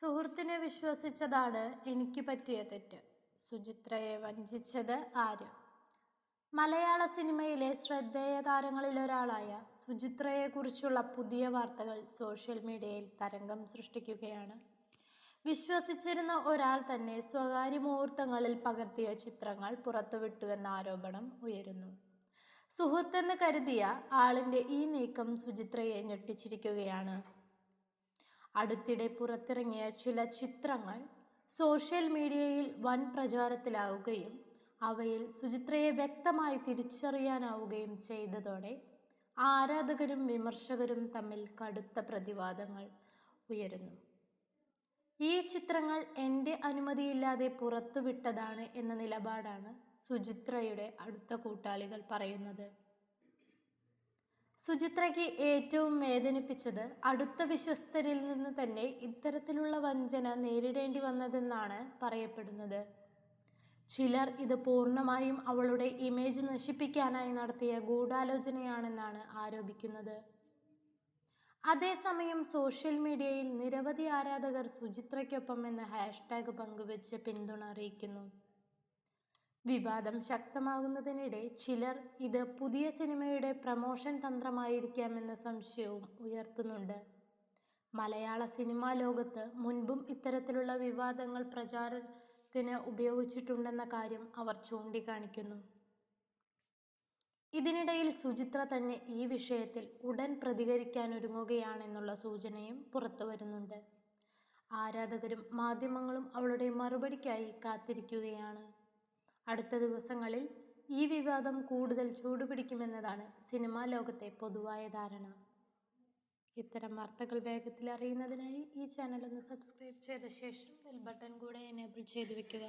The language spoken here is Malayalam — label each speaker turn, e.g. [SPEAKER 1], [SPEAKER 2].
[SPEAKER 1] സുഹൃത്തിനെ വിശ്വസിച്ചതാണ് എനിക്ക് പറ്റിയ തെറ്റ്. സുചിത്രയെ വഞ്ചിച്ചത് ആര് മലയാള സിനിമയിലെ ശ്രദ്ധേയ താരങ്ങളിൽ ഒരാളായ സുചിത്രയെക്കുറിച്ചുള്ള പുതിയ വാർത്തകൾ സോഷ്യൽ മീഡിയയിൽ തരംഗം സൃഷ്ടിക്കുകയാണ്. വിശ്വസിച്ചിരുന്ന ഒരാൾ തന്നെ സ്വകാര്യ മുഹൂർത്തങ്ങളിൽ പകർത്തിയ ചിത്രങ്ങൾ പുറത്തുവിട്ടുവെന്ന ആരോപണം ഉയരുന്നു. സുഹൃത്തെന്ന് കരുതിയ ആളിന്റെ ഈ നീക്കം സുചിത്രയെ ഞെട്ടിച്ചിരിക്കുകയാണ്. അടുത്തിടെ പുറത്തിറങ്ങിയ ചില ചിത്രങ്ങൾ സോഷ്യൽ മീഡിയയിൽ വൻ പ്രചാരത്തിലാവുകയും അവയിൽ സുചിത്രയെ വ്യക്തമായി തിരിച്ചറിയാനാവുകയും ചെയ്തതോടെ ആരാധകരും വിമർശകരും തമ്മിൽ കടുത്ത പ്രതിവാദങ്ങൾ ഉയരുന്നു. ഈ ചിത്രങ്ങൾ എന്റെ അനുമതിയില്ലാതെ പുറത്തുവിട്ടതാണ് എന്ന നിലപാടാണ് സുചിത്രയുടെ അടുത്ത കൂട്ടാളികൾ പറയുന്നത്. സുചിത്രയ്ക്ക് ഏറ്റവും വേദനിപ്പിച്ചത് അടുത്ത വിശ്വസ്തരിൽ നിന്ന് തന്നെ ഇത്തരത്തിലുള്ള വഞ്ചന നേരിടേണ്ടി വന്നതെന്നാണ് പറയപ്പെടുന്നത്. ചിലർ ഇത് പൂർണമായും അവളുടെ ഇമേജ് നശിപ്പിക്കാനായി നടത്തിയ ഗൂഢാലോചനയാണെന്നാണ് ആരോപിക്കുന്നത്. അതേസമയം സോഷ്യൽ മീഡിയയിൽ നിരവധി ആരാധകർ സുചിത്രയ്ക്കൊപ്പം എന്ന ഹാഷ്ടാഗ് പങ്കുവച്ച് പിന്തുണ അറിയിക്കുന്നു. വിവാദം ശക്തമാകുന്നതിനിടെ ചിലർ ഇത് പുതിയ സിനിമയുടെ പ്രമോഷൻ തന്ത്രമായിരിക്കാമെന്ന സംശയവും ഉയർത്തുന്നുണ്ട്. മലയാള സിനിമാ ലോകത്ത് മുൻപും ഇത്തരത്തിലുള്ള വിവാദങ്ങൾ പ്രചാരത്തിന് ഉപയോഗിച്ചിട്ടുണ്ടെന്ന കാര്യം അവർ ചൂണ്ടിക്കാണിക്കുന്നു. ഇതിനിടയിൽ സുചിത്ര തന്നെ ഈ വിഷയത്തിൽ ഉടൻ പ്രതികരിക്കാനൊരുങ്ങുകയാണെന്നുള്ള സൂചനയും പുറത്തു വരുന്നുണ്ട്. ആരാധകരും മാധ്യമങ്ങളും അവളുടെ മറുപടിക്കായി കാത്തിരിക്കുകയാണ്. അടുത്ത ദിവസങ്ങളിൽ ഈ വിവാദം കൂടുതൽ ചൂടുപിടിക്കുമെന്നതാണ് സിനിമാ ലോകത്തെ പൊതുവായ ധാരണ. ഇത്തരം വാർത്തകൾ വേഗത്തിൽ അറിയുന്നതിനായി ഈ ചാനൽ ഒന്ന് സബ്സ്ക്രൈബ് ചെയ്ത ശേഷം ബെൽ ബട്ടൺ കൂടെ എനേബിൾ ചെയ്തു വെക്കുക.